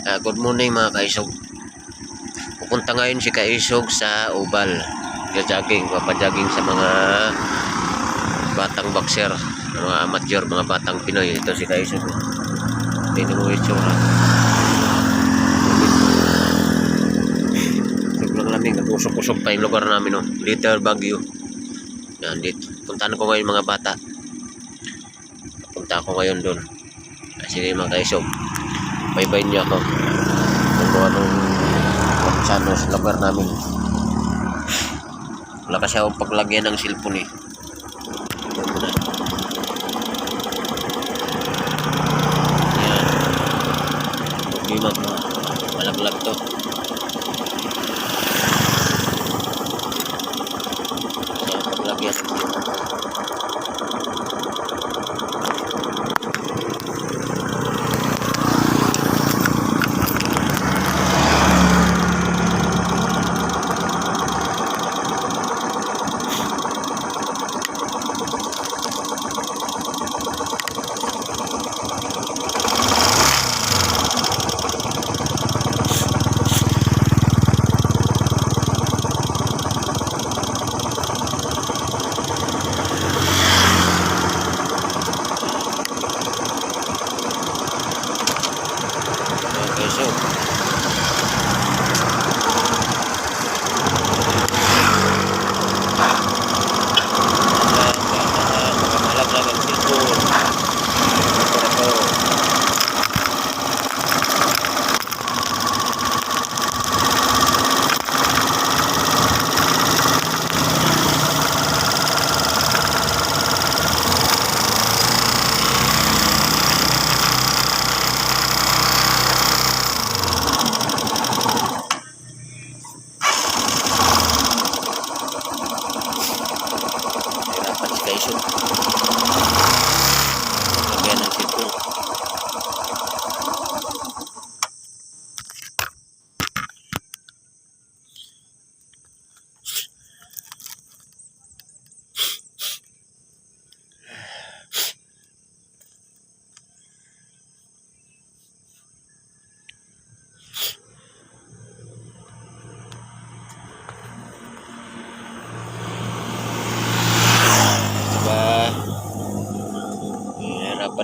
Ah, good morning mga kaisog. Pupunta ngayon si Kaisog sa Ubal. Gajaging, papajogging sa mga batang boxer, mga amateur, mga batang Pinoy. Ito si Kaisog. Tingnan mo itsura. Sobrang lamig, nag-usok-usok pa yung lugar namin. No? Little Baguio. Yan, dito. Puntahan ko ngayon mga bata. Punta ako ngayon doon. Sige mga kaisog. Bye-bye niyo ako. Kung anong magsano sa lugar namin. Wala kasi akong paglagyan ng cellphone eh. Yan. Problema ko. Malaglag to.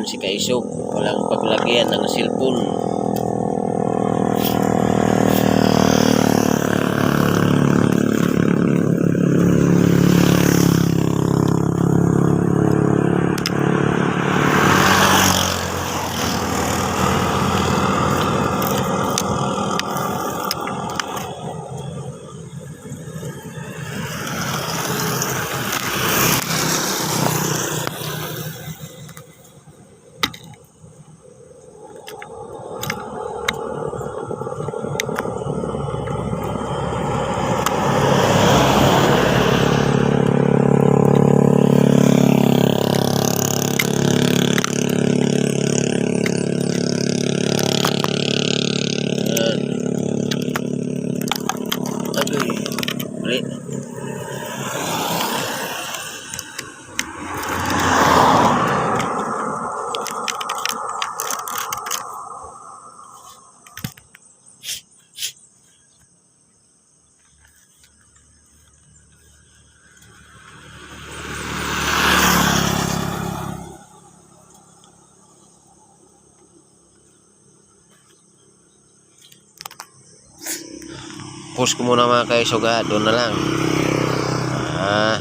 Si Kaisog. Walang paglagyan ng cellphone. Post ko muna mga kaisog ha. Doon na lang. Ah.